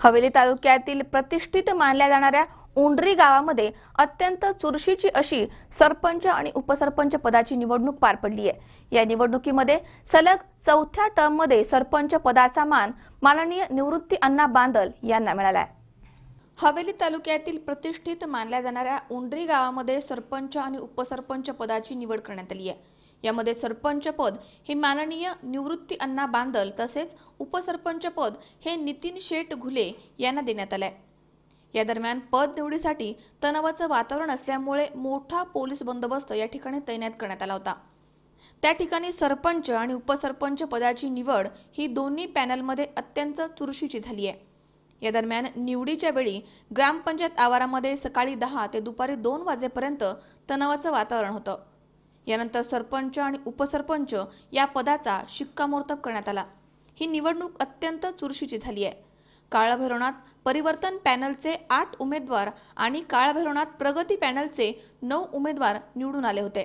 हवेली तालुक्यातील प्रतिष्ठित मानल्या जाणाऱ्या उंडरी गावामध्ये अत्यंत चुरशीची अशी सरपंच आणि उपसरपंच पदाची निवडणूक पार पडली आहे. या निवडणुकीमध्ये सलग चौथ्या टर्ममध्ये सरपंच पदाचा मान माननीय निवृत्ती अण्णा बांदल यांना मिळाला आहे. हवेली तालुक्यातील प्रतिष्ठित मानल्या जाणाऱ्या उंडरी गावामध्ये सरपंच आणि उपसरपंच पदाची निवड करण्यात आली आहे. यामध्ये सरपंच पद हे माननीय निवृत्ती अण्णा बांदल तसेच उपसरपंच पद हे नितीन शेठ घुले यांना देण्यात आलंय. या दरम्यान पद निवडीसाठी तणावाचं वातावरण असल्यामुळे मोठा पोलीस बंदोबस्त या ठिकाणी तैनात करण्यात आला होता. त्या ठिकाणी सरपंच आणि उपसरपंच पदाची निवड ही दोन्ही पॅनलमध्ये अत्यंत चुरशीची झाली आहे. या दरम्यान निवडीच्या वेळी ग्रामपंचायत आवारामध्ये सकाळी दहा ते दुपारी दोन वाजेपर्यंत तणावाचं वातावरण होतं. यानंतर सरपंच आणि उपसरपंच या पदाचा शिक्कामोर्तब करण्यात आला. ही निवडणूक अत्यंत चुरशीची झाली आहे. काळभैरवनाथ परिवर्तन पॅनलचे आठ उमेदवार आणि काळभैरवनाथ प्रगती पॅनलचे नऊ उमेदवार निवडून आले होते.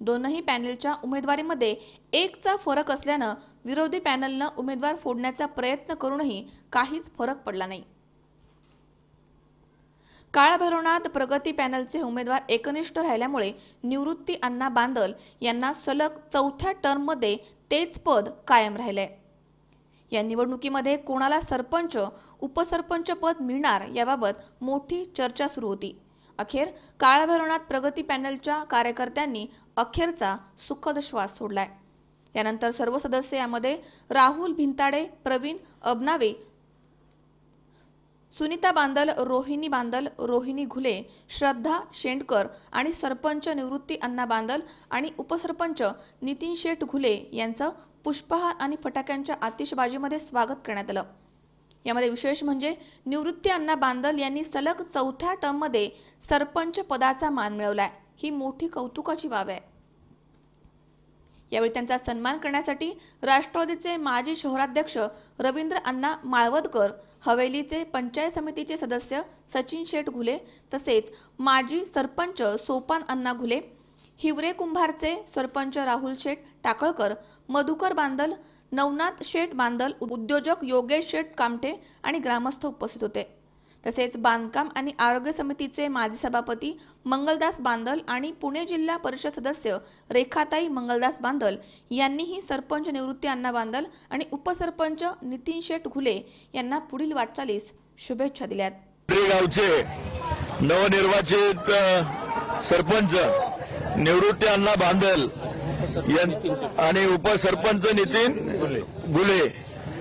दोनही पॅनलच्या उमेदवारीमध्ये एकचा फरक असल्यानं विरोधी पॅनलनं उमेदवार फोडण्याचा प्रयत्न करूनही काहीच फरक पडला नाही. काळभैरवनाथ प्रगती पॅनलचे उमेदवार एकनिष्ठ राहिल्यामुळे निवृत्ती अण्णा बांदल यांना सलग चौथ्या टर्ममध्ये तेच पद कायम राहिले. या निवडणुकीमध्ये कोणाला सरपंच उपसरपंच पद मिळणार याबाबत मोठी चर्चा सुरू होती. अखेर काळभैरवनाथ प्रगती पॅनलच्या कार्यकर्त्यांनी अखेरचा सुखद श्वास सोडलाय. यानंतर सर्व सदस्य यामध्ये राहुल भिंताडे प्रवीण अबनावे सुनीता बांदल रोहिणी बांदल रोहिणी घुले श्रद्धा शेंडकर आणि सरपंच निवृत्ती अण्णा बांदल आणि उपसरपंच नितीन शेठ घुले यांचं पुष्पहार आणि फटाक्यांच्या आतिषबाजीमध्ये स्वागत करण्यात आलं. यामध्ये विशेष म्हणजे निवृत्ती अण्णा बांदल यांनी सलग चौथ्या टर्ममध्ये सरपंच पदाचा मान मिळवलाय. ही मोठी कौतुकाची बाब आहे. यावेळी त्यांचा सन्मान करण्यासाठी राष्ट्रवादीचे माजी शहराध्यक्ष रवींद्र अण्णा माळवदकर हवेलीचे पंचायत समितीचे सदस्य सचिन शेठ घुले तसेच माजी सरपंच सोपान अण्णा घुले हिवरे कुंभारचे सरपंच राहुल शेठ टाकळकर मधुकर बांदल नवनाथ शेठ बांदल उद्योजक योगेश शेठ कामटे आणि ग्रामस्थ उपस्थित होते. तसेच बांधकाम आणि आरोग्य समितीचे माजी सभापती मंगलदास बांदल आणि पुणे जिल्हा परिषद सदस्य रेखाताई मंगलदास बांदल यांनीही सरपंच निवृत्ती अण्णा बांदल आणि उपसरपंच नितीन शेठ घुले यांना पुढील वाटचालीस शुभेच्छा दिल्यात. गावचे नवनिर्वाचित सरपंच निवृत्ती अण्णा बांदल आणि उपसरपंच नितीन गुले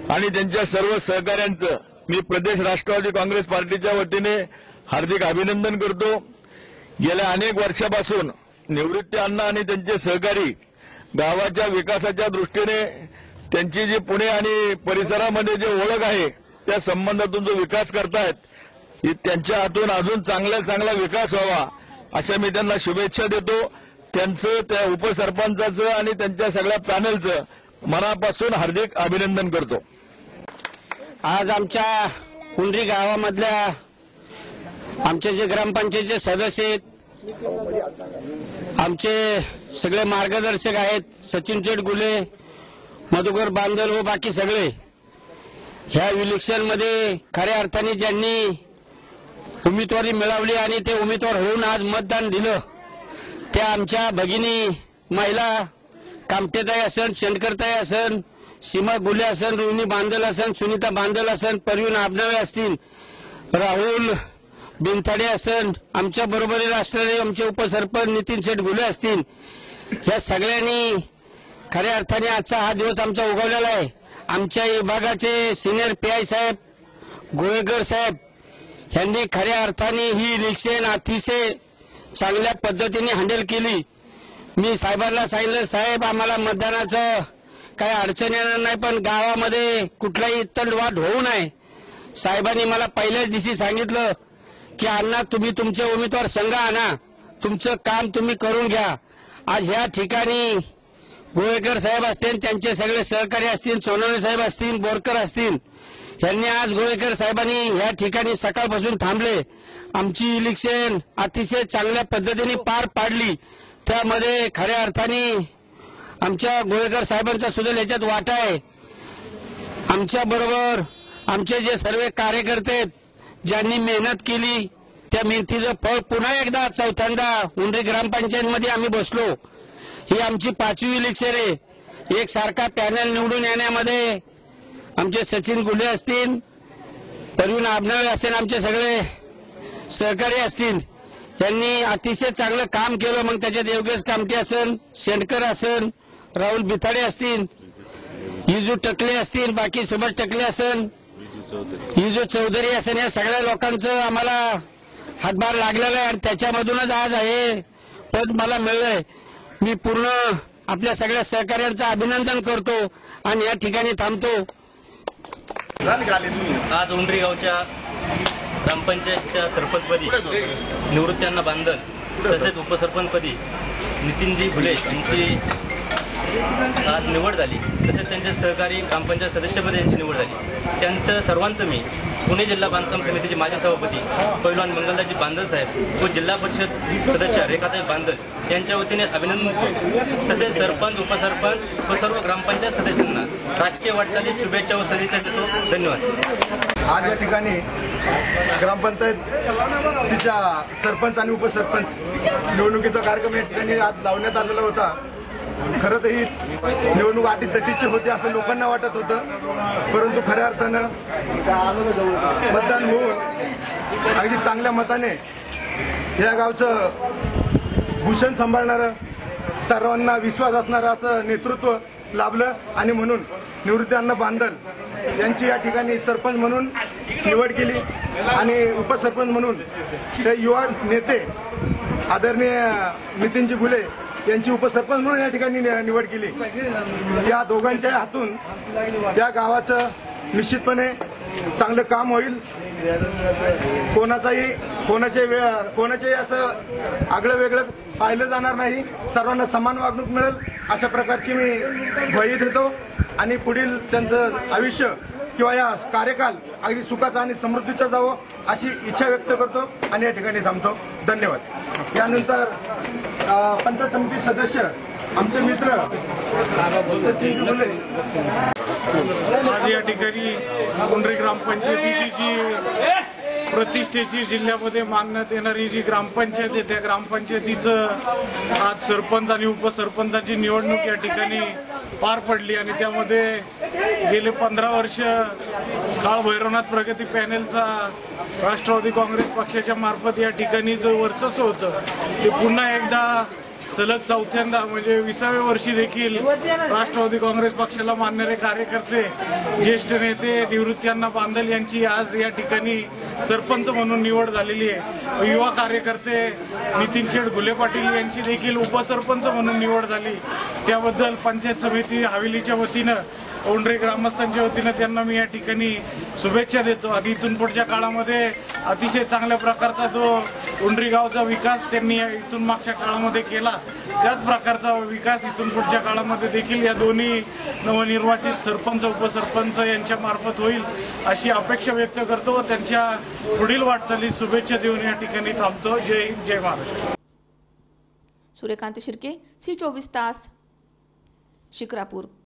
आणि त्यांच्या सर्व सहकाऱ्यांचं मी प्रदेश राष्ट्रवादी काँग्रेस पार्टीच्या वतीने हार्दिक अभिनंदन करतो. गेल्या अनेक वर्षापासून निवृत्ती अण्णा आणि त्यांचे सहकारी गावाच्या विकासाच्या दृष्टीने त्यांची जी पुणे आणि परिसरामध्ये जे ओळख आहे त्या संबंधातून जो विकास करतायत त्यांच्या हातून अजून चांगला चांगला विकास व्हावा अशा मी त्यांना शुभेच्छा देतो. त्यांचं त्या उपसरपंचाचं आणि त्यांच्या सगळ्या पॅनलचं मनापासून हार्दिक अभिनंदन करतो. आज आमच्या हुंडरी गावामधल्या आमचे जे ग्रामपंचायतचे सदस्य आहेत आमचे सगळे मार्गदर्शक आहेत सचिन चेट गुले मधुकर बांदल व बाकी सगळे. ह्या इलेक्शनमध्ये खऱ्या अर्थाने ज्यांनी उमेदवारी मिळवली आणि ते उमेदवार होऊन आज मतदान दिलं त्या आमच्या भगिनी महिला कामटेताई असन शेणकरताई असन सीमा गुले असन रोहिणी बांधल असन सुनीता बांधल असन परवीन आबनावे असतील राहुल बिनथाडे असन आमच्या बरोबरील असणारे आमचे उपसरपंच नितीन शेठ गुले असतील. या सगळ्यांनी खऱ्या अर्थाने आजचा हा दिवस आमचा उगवलेला आहे. आमच्या विभागाचे सिनियर पी आय साहेब गोळेकर साहेब यांनी खऱ्या अर्थाने ही इलेक्शन अतिशय चांगल्या पद्धतीने हँडल केली. मी साहेबांना सांगितलं साहेब आम्हाला मतदानाचं काही अडचण येणार नाही पण गावामध्ये कुठलाही तंडवाट होऊ नये. साहेबांनी मला पहिल्याच दिवशी सांगितलं की अण्णा तुम्ही तुमचे उमेदवार संघ आणा. तुमचं काम तुम्ही करून घ्या. आज ह्या ठिकाणी गोळेकर साहेब असतील त्यांचे सगळे सहकारी असतील सोनवणे साहेब असतील बोरकर असतील. यांनी आज गोळेकर साहेबांनी ह्या ठिकाणी सकाळपासून थांबले. आमची इलेक्शन अतिशय चांगल्या पद्धतीने पार पाडली. त्यामध्ये खऱ्या अर्थाने आमच्या गोळेकर साहेबांचा सुद्धा याच्यात वाटा आहे. आमच्या बरोबर आमचे जे सर्व कार्यकर्ते ज्यांनी मेहनत केली त्या मेहनतीचं फळ पुन्हा एकदा चौथ्यांदा उंडरी ग्रामपंचायतमध्ये आम्ही बसलो. ही आमची पाचवी इलेक्शन आहे. एक सारखा पॅनल निवडून येण्यामध्ये आमचे सचिन गुले असतील परवीन आबनाळे असेल आमचे सगळे सहकारी असतील त्यांनी अतिशय चांगलं काम केलं. मग त्याच्यात योगेश कामटे असेल शेंडकर असेल राहुल बिथाडे असतील युजू टकले असतील बाकी सुभाष टकले असेल युजू चौधरी असेल या सगळ्या लोकांचं आम्हाला हातभार लागलेला आहे आणि त्याच्यामधूनच आज आहे पद मला मिळलंय. मी पूर्ण आपल्या सगळ्या सहकार्यांचं अभिनंदन करतो आणि या ठिकाणी थांबतो. आज उंडरी गावच्या ग्रामपंचायतच्या सरपंचपदी निवृत्त्यांना बांधल तसेच उपसरपंचपदी नितीनजी भुले यांची आज निवड झाली. तसेच त्यांचे सहकारी ग्रामपंचायत सदस्यपदी यांची निवड झाली. त्यांचं सर्वांचं मी पुणे जिल्हा बांधकाम समितीचे माजी सभापती पैलवान मंगलदाजी बांधल साहेब व जिल्हा परिषद सदस्य रेखाताई बांधल यांच्या वतीने अभिनंदन करतो. तसेच सरपंच उपसरपंच व सर्व ग्रामपंचायत सदस्यांना राजकीय वाटचाली शुभेच्छा व सदिच्छा देतो. धन्यवाद. आज या ठिकाणी ग्रामपंचायत तिच्या सरपंच आणि उपसरपंच निवडणुकीचा कार्यक्रम या ठिकाणी आज लावण्यात आलेला होता. खरं तर ही निवडणूक आधी तटीची होती असं लोकांना वाटत होतं. परंतु खऱ्या अर्थानं मतदान होऊन अगदी चांगल्या मताने या गावचं भूषण सांभाळणारं सर्वांना विश्वास असणारं असं नेतृत्व लाभलं. आणि म्हणून निवृत्ती अन्न बांधल यांची या ठिकाणी सरपंच म्हणून निवड केली. आणि उपसरपंच म्हणून ते युवा नेते आदरणीय नितीनजी फुले त्यांची उपसरपंच म्हणून या ठिकाणी निवड केली. या दोघांच्या हातून त्या गावाचं निश्चितपणे चांगलं काम होईल. कोणाचाही कोणाचे वेळ कोणाचेही असं आगळं वेगळं पाहिलं जाणार नाही. सर्वांना समान वागणूक मिळेल अशा प्रकारची मी ग्वाही देतो. आणि पुढील त्यांचं आयुष्य किंवा या कार्यकाल अगदी सुखाचा आणि समृद्धीचा जावं अशी इच्छा व्यक्त करतो आणि या ठिकाणी थांबतो. धन्यवाद. यानंतर पंचायत समिती सदस्य आमचे मित्र आज या ठिकाणी मुंडरी ग्रामपंचायतीची जी प्रतिष्ठेची जिल्ह्यामध्ये मानण्यात येणारी जी ग्रामपंचायत आहे त्या ग्रामपंचायतीचं आज सरपंच आणि उपसरपंचाची निवडणूक या ठिकाणी पार पडली आणि त्यामध्ये गेले पंधरा वर्ष काळ भैरवनाथ प्रगती पॅनेलचा राष्ट्रवादी काँग्रेस पक्षाच्या मार्फत या ठिकाणी जो वर्चस्व होतं ते पुन्हा एकदा सलग चौथ्यांदा म्हणजे विसाव्या वर्षी देखील राष्ट्रवादी काँग्रेस पक्षाला मानणारे कार्यकर्ते ज्येष्ठ नेते निवृत्त्यांना बांधल यांची आज या ठिकाणी सरपंच म्हणून निवड झालेली आहे. युवा कार्यकर्ते नितीन शेठ घुले पाटील यांची देखील उपसरपंच म्हणून निवड झाली. त्याबद्दल पंचायत समिती हवेलीच्या वतीनं औंढरे ग्रामस्थांच्या वतीनं त्यांना मी या ठिकाणी शुभेच्छा देतो. आणि इथून पुढच्या काळामध्ये अतिशय चांगल्या प्रकारचा जो उंडरी गावचा विकास त्यांनी या इथून मागच्या काळामध्ये केला त्याच प्रकारचा विकास इथून पुढच्या काळामध्ये देखील या दोन्ही नवनिर्वाचित सरपंच उपसरपंच यांच्या मार्फत होईल अशी अपेक्षा व्यक्त करतो व त्यांच्या पुढील वाटचालीस शुभेच्छा देऊन या ठिकाणी थांबतो. जय हिंद जय महाराष्ट्र. सूर्यकांत शिर्के सी चोवीस तास शिक्रापूर.